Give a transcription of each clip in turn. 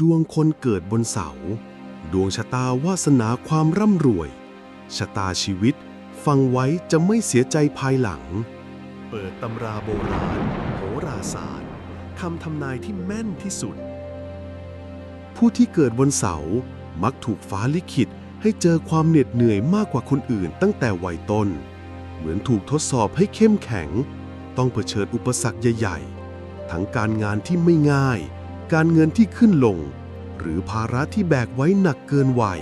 ดวงคนเกิดบนเสา ดวงชะตาวาสนาความร่ำรวย ชะตาชีวิต ฟังไว้จะไม่เสียใจภายหลัง เปิดตำราโบราณ โหราศาสตร์คำทำนายที่แม่นที่สุด ผู้ที่เกิดบนเสา มักถูกฟ้าลิขิตให้เจอความเหน็ดเหนื่อยมากกว่าคนอื่นตั้งแต่วัยต้น เหมือนถูกทดสอบให้เข้มแข็ง ต้องเผชิญอุปสรรคใหญ่ ๆ ทั้งการงานที่ไม่ง่าย การเงินที่ขึ้นลง หรือภาระที่แบกไว้หนักเกินวัย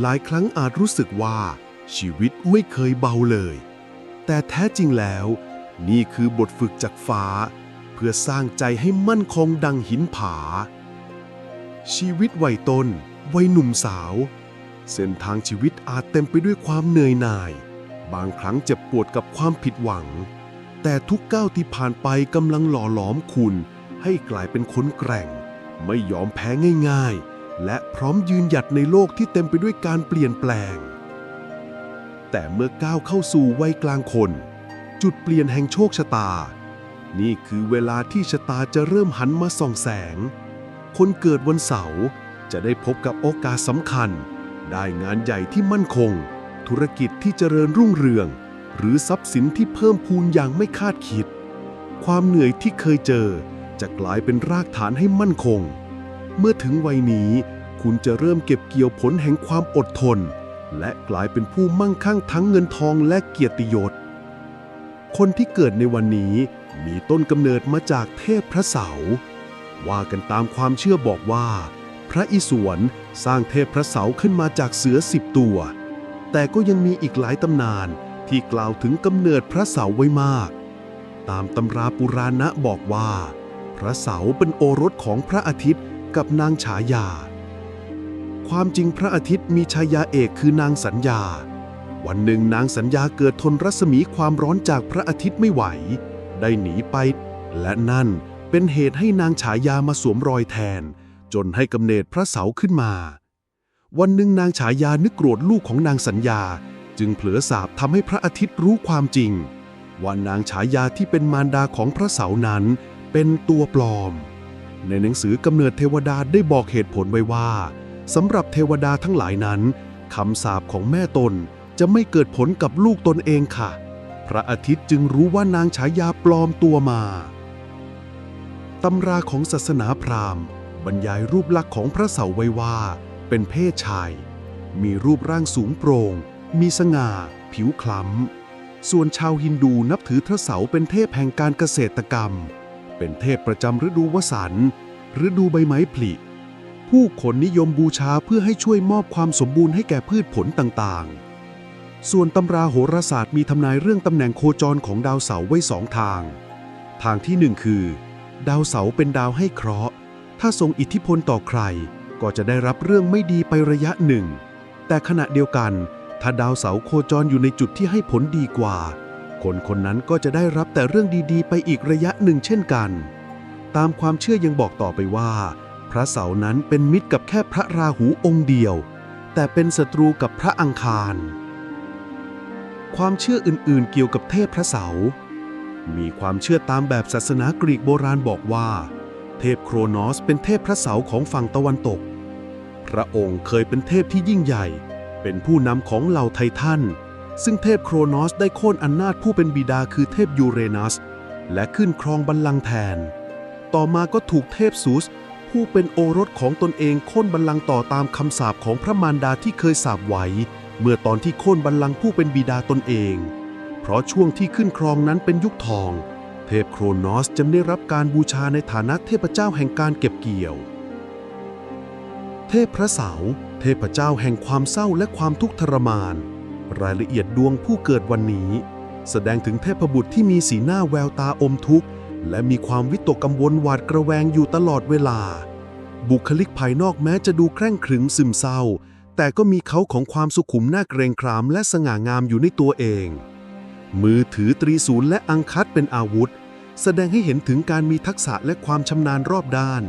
หลายครั้งอาจรู้สึกว่าชีวิตไม่เคยเบาเลย แต่แท้จริงแล้ว นี่คือบทฝึกจากฟ้า เพื่อสร้างใจให้มั่นคงดังหินผา ชีวิตวัยต้นวัยหนุ่มสาว เส้นทางชีวิตอาจเต็มไปด้วยความเหนื่อยหน่าย บางครั้งเจ็บปวดกับความผิดหวัง แต่ทุกก้าวที่ผ่านไปกำลังหล่อหลอมคุณ ให้กลายเป็นคนแกร่ง ไม่ยอมแพ้ง่ายๆ และพร้อมยืนหยัดในโลกที่เต็มไปด้วยการเปลี่ยนแปลง แต่เมื่อก้าวเข้าสู่วัยกลางคน จุดเปลี่ยนแห่งโชคชะตา นี่คือเวลาที่ชะตาจะเริ่มหันมาส่องแสง คนเกิดวันเสาร์จะได้พบกับโอกาสสำคัญ ได้งานใหญ่ที่มั่นคง ธุรกิจที่เจริญรุ่งเรือง หรือทรัพย์สินที่เพิ่มพูนอย่างไม่คาดคิด ความเหนื่อยที่เคยเจอ จะกลายเป็นรากฐานให้มั่นคง เมื่อถึงวัยนี้ คุณจะเริ่มเก็บเกี่ยวผลแห่งความอดทน และกลายเป็นผู้มั่งคั่งทั้งเงินทองและเกียรติยศ คนที่เกิดในวันนี้มีต้นกำเนิดมาจากเทพพระเสา ว่ากันตามความเชื่อบอกว่า พระอิศวรสร้างเทพพระเสาขึ้นมาจากเสือสิบตัว แต่ก็ยังมีอีกหลายตำนานที่กล่าวถึงกำเนิดพระเสาไว้มาก ตามตำราปุราณะบอกว่า พระเสาเป็นโอรสของพระอาทิตย์กับนางฉายา ความจริงพระอาทิตย์มีชายาเอกคือนางสัญญา วันหนึ่งนางสัญญาเกิดทนรัศมีความร้อนจากพระอาทิตย์ไม่ไหว ได้หนีไป และนั่นเป็นเหตุให้นางฉายามาสวมรอยแทน จนให้กำเนิดพระเสาขึ้นมา วันหนึ่งนางฉายานึกโกรธลูกของนางสัญญา จึงเผลอสาบทำให้พระอาทิตย์รู้ความจริงว่านางฉายาที่เป็นมารดาของพระเสานั้น เป็นตัวปลอม ในหนังสือกำเนิดเทวดาได้บอกเหตุผลไว้ว่าสำหรับเทวดาทั้งหลายนั้นคำสาปของแม่ตนจะไม่เกิดผลกับลูกตนเองค่ะ พระอาทิตย์จึงรู้ว่านางฉายาปลอมตัวมาตำราของศาสนาพราหมณ์ บรรยายรูปลักษณ์ของพระเสาไว้ว่า เป็นเพศชาย มีรูปร่างสูงโปร่ง มีสง่า ผิวคล้ำ ส่วนชาวฮินดูนับถือพระเสาเป็นเทพแห่งการเกษตรกรรม เป็นเทพประจำฤดูวสันต์ฤดูใบไม้ผลิ ผู้คนนิยมบูชาเพื่อให้ช่วยมอบความสมบูรณ์ให้แก่พืชผลต่างๆ ส่วนตำราโหราศาสตร์มีทำนายเรื่องตำแหน่งโคจรของดาวเสาร์ไว้สองทาง ทางที่หนึ่งคือ ดาวเสาร์เป็นดาวให้เคราะห์ ถ้าทรงอิทธิพลต่อใคร ก็จะได้รับเรื่องไม่ดีไประยะหนึ่ง แต่ขณะเดียวกัน ถ้าดาวเสาร์โคจรอยู่ในจุดที่ให้ผลดีกว่า คนคนนั้นก็จะได้รับแต่เรื่องดีๆ ไปอีกระยะหนึ่งเช่นกัน ตามความเชื่อยังบอกต่อไปว่า พระเสาร์นั้นเป็นมิตรกับแค่พระราหูองค์เดียว แต่เป็นศัตรูกับพระอังคาร ความเชื่ออื่นๆ เกี่ยวกับเทพพระเสาร์มีความเชื่อตามแบบศาสนากรีกโบราณบอกว่า เทพโครนอสเป็นเทพพระเสาร์ของฝั่งตะวันตก พระองค์เคยเป็นเทพที่ยิ่งใหญ่ เป็นผู้นำของเหล่าไททัน ซึ่งเทพโครนอสได้โค่นอำนาจผู้เป็นบิดาคือเทพยูเรนัส และขึ้นครองบัลลังก์แทน ต่อมาก็ถูกเทพซูส ผู้เป็นโอรสของตนเองโค่นบัลลังก์ต่อตามคำสาปของพระมารดาที่เคยสาปไว้ เมื่อตอนที่โค่นบัลลังก์ผู้เป็นบิดาตนเอง เพราะช่วงที่ขึ้นครองนั้นเป็นยุคทอง เทพโครนอสจึงได้รับการบูชาในฐานะเทพเจ้าแห่งการเก็บเกี่ยว เทพพระเสาร์เทพเจ้าแห่งความเศร้าและความทุกข์ทรมาน รายละเอียดดวงผู้เกิดวันนี้ แสดงถึงเทพบุตรที่มีสีหน้าแววตาอมทุกข์ และมีความวิตกกังวลหวาดกระแวงอยู่ตลอดเวลา บุคลิกภายนอกแม้จะดูแคร่งขรึมซึมเศร้า แต่ก็มีเขาของความสุขุมน่าเกรงขามและสง่างามอยู่ในตัวเอง มือถือตรีศูนย์และอังคัดเป็นอาวุธ แสดงให้เห็นถึงการมีทักษะและความชำนาญรอบด้าน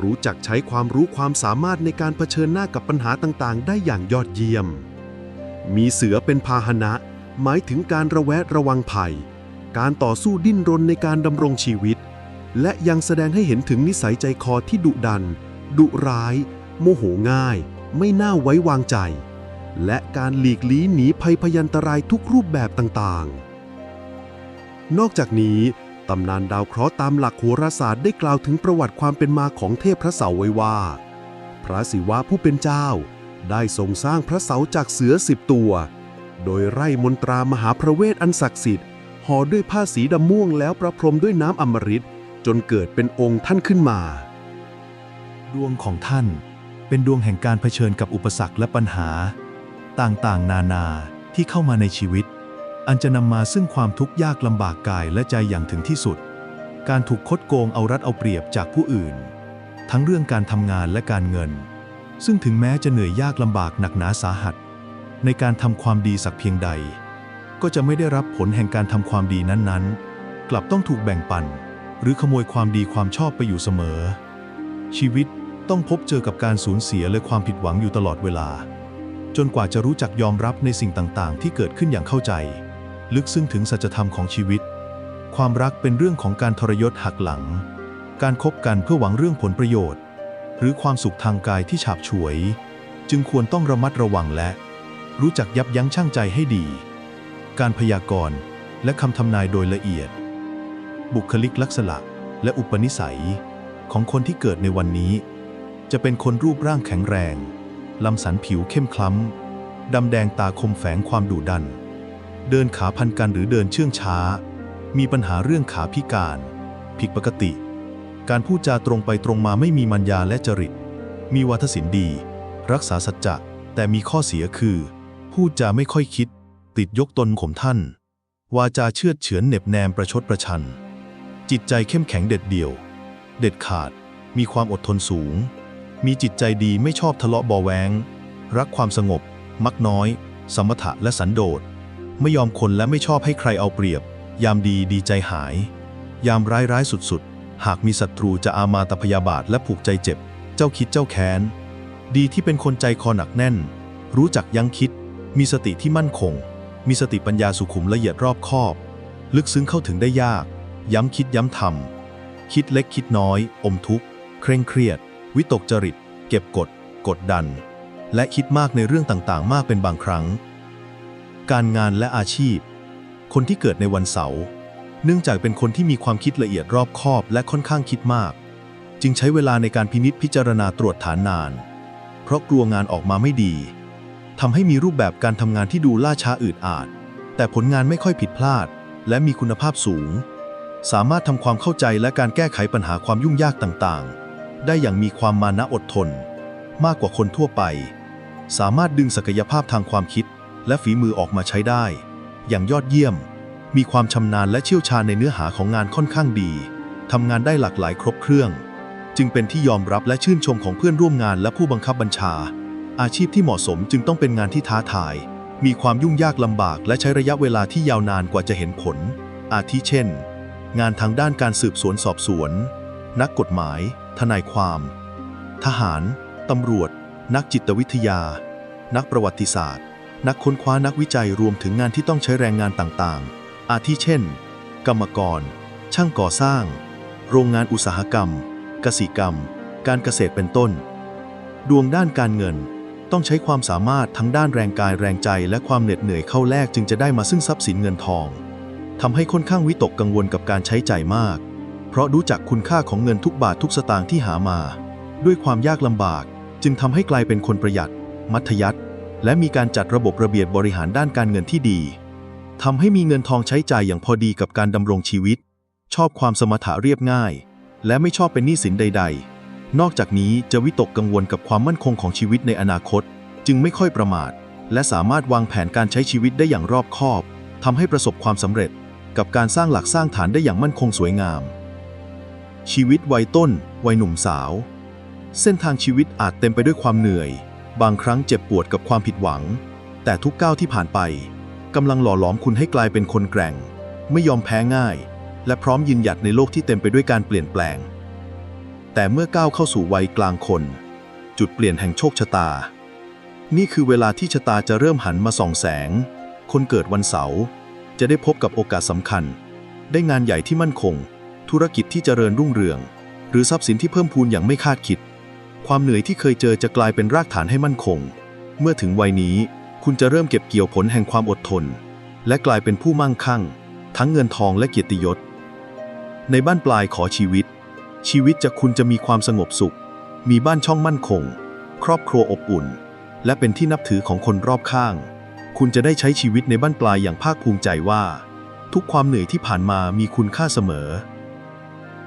รู้จักใช้ความรู้ความสามารถในการเผชิญหน้ากับปัญหาต่างๆ ได้อย่างยอดเยี่ยม มีเสือเป็นพาหนะ หมายถึงการระแวดระวังภัย การต่อสู้ดิ้นรนในการดำรงชีวิต และยังแสดงให้เห็นถึงนิสัยใจคอที่ดุดัน ดุร้าย โมโหง่าย ไม่น่าไว้วางใจ และการหลีกลี้หนีภัยพยันตรายทุกรูปแบบต่างๆ นอกจากนี้ตำนานดาวเคราะห์ตามหลักโหราศาสตร์ได้กล่าวถึงประวัติความเป็นมาของเทพพระเสาไว้ว่า พระศิวะผู้เป็นเจ้า ได้ทรงสร้างพระเสาจากเสือสิบตัว โดยไร่มนตรามหาพระเวทอันศักดิ์สิทธิ์ห่อด้วยผ้าสีดำม่วงแล้วประพรมด้วยน้ำอมฤตจนเกิดเป็นองค์ท่านขึ้นมา ดวงของท่านเป็นดวงแห่งการเผชิญกับอุปสรรคและปัญหา ต่างๆ นานาที่เข้ามาในชีวิต อันจะนำมาซึ่งความทุกข์ยากลำบากกายและใจอย่างถึงที่สุด การถูกคดโกงเอารัดเอาเปรียบจากผู้อื่น ทั้งเรื่องการทำงานและการเงิน ซึ่งถึงแม้จะเหนื่อยยากลำบากหนักหนาสาหัส ในการทำความดีสักเพียงใด ก็จะไม่ได้รับผลแห่งการทำความดีนั้นๆ กลับต้องถูกแบ่งปัน หรือขโมยความดีความชอบไปอยู่เสมอ ชีวิตต้องพบเจอกับการสูญเสียและความผิดหวังอยู่ตลอดเวลา จนกว่าจะรู้จักยอมรับในสิ่งต่างๆ ที่เกิดขึ้นอย่างเข้าใจ ลึกซึ้งถึงสัจธรรมของชีวิต ความรักเป็นเรื่องของการทรยศหักหลัง การคบกันเพื่อหวังเรื่องผลประโยชน์ หรือความสุขทางกายที่ฉาบฉวย จึงควรต้องระมัดระวังและ รู้จักยับยั้งชั่งใจให้ดี การพยากรณ์และคำทำนายโดยละเอียด บุคลิกลักษณะและอุปนิสัย ของคนที่เกิดในวันนี้ จะเป็นคนรูปร่างแข็งแรง ลำสันผิวเข้มคล้ำ ดำแดงตาคมแฝงความดุดัน เดินขาพันกันหรือเดินเชื่องช้า มีปัญหาเรื่องขาพิการ ผิดปกติ การพูดจาตรงไปตรงมาไม่มีมัญญาและจริต มีวาทศิลป์ดี รักษาสัจจะ แต่มีข้อเสียคือ พูดจาไม่ค่อยคิด ติดยกตนข่มท่าน วาจาเชื่อเฉือนเหน็บแนมประชดประชัน จิตใจเข้มแข็งเด็ดเดี่ยว เด็ดขาด มีความอดทนสูง มีจิตใจดีไม่ชอบทะเลาะเบาะแวงรักความสงบ มักน้อย สมถะและสันโดษ ไม่ยอมคนและไม่ชอบให้ใครเอาเปรียบ ยามดีดีใจหาย ยามร้ายร้ายสุดๆ หากมีศัตรูจะอามาตพยาบาทและผูกใจเจ็บ เจ้าคิดเจ้าแค้น ดีที่เป็นคนใจคอหนักแน่น รู้จักยั้งคิด มีสติที่มั่นคง มีสติปัญญาสุขุมละเอียดรอบคอบ ลึกซึ้งเข้าถึงได้ยาก ย้ำคิดย้ำทำคิดเล็กคิดน้อย อมทุกข์ เคร่งเครียด วิตกจริต เก็บกด กดดัน และคิดมากในเรื่องต่างๆ มากเป็นบางครั้ง การงานและอาชีพ คนที่เกิดในวันเสาร์ เนื่องจากเป็นคนที่มีความคิดละเอียดรอบคอบและค่อนข้างคิดมาก จึงใช้เวลาในการพินิจพิจารณาตรวจฐานนาน เพราะกลัวงานออกมาไม่ดีทำให้มีรูปแบบการทำงานที่ดูล่าช้าอืดอาด แต่ผลงานไม่ค่อยผิดพลาด และมีคุณภาพสูง สามารถทำความเข้าใจและการแก้ไขปัญหาความยุ่งยากต่างๆ ได้อย่างมีความมานะอดทน มากกว่าคนทั่วไป สามารถดึงศักยภาพทางความคิด และฝีมือออกมาใช้ได้ อย่างยอดเยี่ยม มีความชำนาญและเชี่ยวชาญในเนื้อหาของงานค่อนข้างดี ทำงานได้หลากหลายครบเครื่อง จึงเป็นที่ยอมรับและชื่นชมของเพื่อนร่วมงานและผู้บังคับบัญชา อาชีพที่เหมาะสมจึงต้องเป็นงานที่ท้าทาย มีความยุ่งยากลำบาก และใช้ระยะเวลาที่ยาวนานกว่าจะเห็นผล อาทิเช่น งานทางด้านการสืบสวนสอบสวน นักกฎหมาย ทนายความ ทหาร ตำรวจ นักจิตวิทยา นักประวัติศาสตร์ นักค้นคว้านักวิจัยรวมถึงงานที่ต้องใช้แรงงานต่างๆ อาทิเช่น กรรมกร ช่างก่อสร้าง โรงงานอุตสาหกรรมกสิกรรม การเกษตรเป็นต้น ดวงด้านการเงิน ต้องใช้ความสามารถทั้งด้านแรงกายแรงใจและความเหน็ดเหนื่อยเข้าแลกจึงจะได้มาซึ่งทรัพย์สินเงินทองทำให้ค่อนข้างวิตกกังวลกับการใช้จ่ายมาก เพราะรู้จักคุณค่าของเงินทุกบาททุกสตางค์ที่หามา ด้วยความยากลำบากจึงทำให้กลายเป็นคนประหยัด มัธยัติและมีการจัดระบบระเบียบบริหารด้านการเงินที่ดี ทำให้มีเงินทองใช้จ่ายอย่างพอดีกับการดำรงชีวิต ชอบความสมถะเรียบง่าย และไม่ชอบเป็นหนี้สินใด ๆ นอกจากนี้จะวิตกกังวลกับความมั่นคงของชีวิตในอนาคต จึงไม่ค่อยประมาท และสามารถวางแผนการใช้ชีวิตได้อย่างรอบคอบทำให้ประสบความสำเร็จ กับการสร้างหลักสร้างฐานได้อย่างมั่นคงสวยงาม ชีวิตวัยต้น วัยหนุ่มสาว เส้นทางชีวิตอาจเต็มไปด้วยความเหนื่อย บางครั้งเจ็บปวดกับความผิดหวัง แต่ทุกก้าวที่ผ่านไป กำลังหล่อหลอมคุณให้กลายเป็นคนแกร่ง ไม่ยอมแพ้ง่าย และพร้อมยืนหยัดในโลกที่เต็มไปด้วยการเปลี่ยนแปลง แต่เมื่อก้าวเข้าสู่วัยกลางคน จุดเปลี่ยนแห่งโชคชะตา นี่คือเวลาที่ชะตาจะเริ่มหันมาส่องแสง คนเกิดวันเสาร์จะได้พบกับโอกาสสำคัญ ได้งานใหญ่ที่มั่นคง ธุรกิจที่เจริญรุ่งเรือง หรือทรัพย์สินที่เพิ่มพูนอย่างไม่คาดคิดคความเหนื่อยที่เคยเจอจะกลายเป็นรากฐานให้มั่นคง เมื่อถึงวัยนี้ คุณจะเริ่มเก็บเกี่ยวผลแห่งความอดทน และกลายเป็นผู้มั่งคั่ง ทั้งเงินทองและเกียรติยศ ในบ้านปลายขอชีวิต ชีวิตจะคุณจะมีความสงบสุข มีบ้านช่องมั่นคง ครอบครัวอบอุ่น และเป็นที่นับถือของคนรอบข้าง คุณจะได้ใช้ชีวิตในบ้านปลายอย่างภาคภูมิใจว่า ทุกความเหนื่อยที่ผ่านมามีคุณค่าเสมอ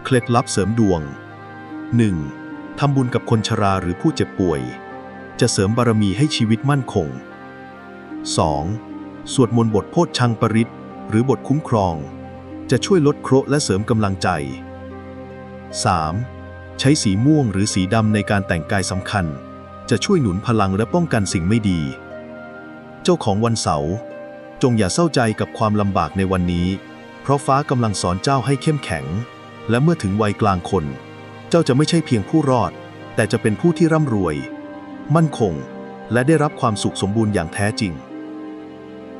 เคล็ดลับเสริมดวง 1. ทำบุญกับคนชราหรือผู้เจ็บป่วย จะเสริมบารมีให้ชีวิตมั่นคง 2. สวดมนต์บทโพชชังปริตหรือบทคุ้มครอง จะช่วยลดเคราะห์และเสริมกำลังใจ 3. ใช้สีม่วงหรือสีดำในการแต่งกายสำคัญ จะช่วยหนุนพลังและป้องกันสิ่งไม่ดี เจ้าของวันเสาร์จงอย่าเศร้าใจกับความลำบากในวันนี้ เพราะฟ้ากำลังสอนเจ้าให้เข้มแข็ง และเมื่อถึงวัยกลางคน เจ้าจะไม่ใช่เพียงผู้รอด แต่จะเป็นผู้ที่ร่ำรวย มั่นคง และได้รับความสุขสมบูรณ์อย่างแท้จริง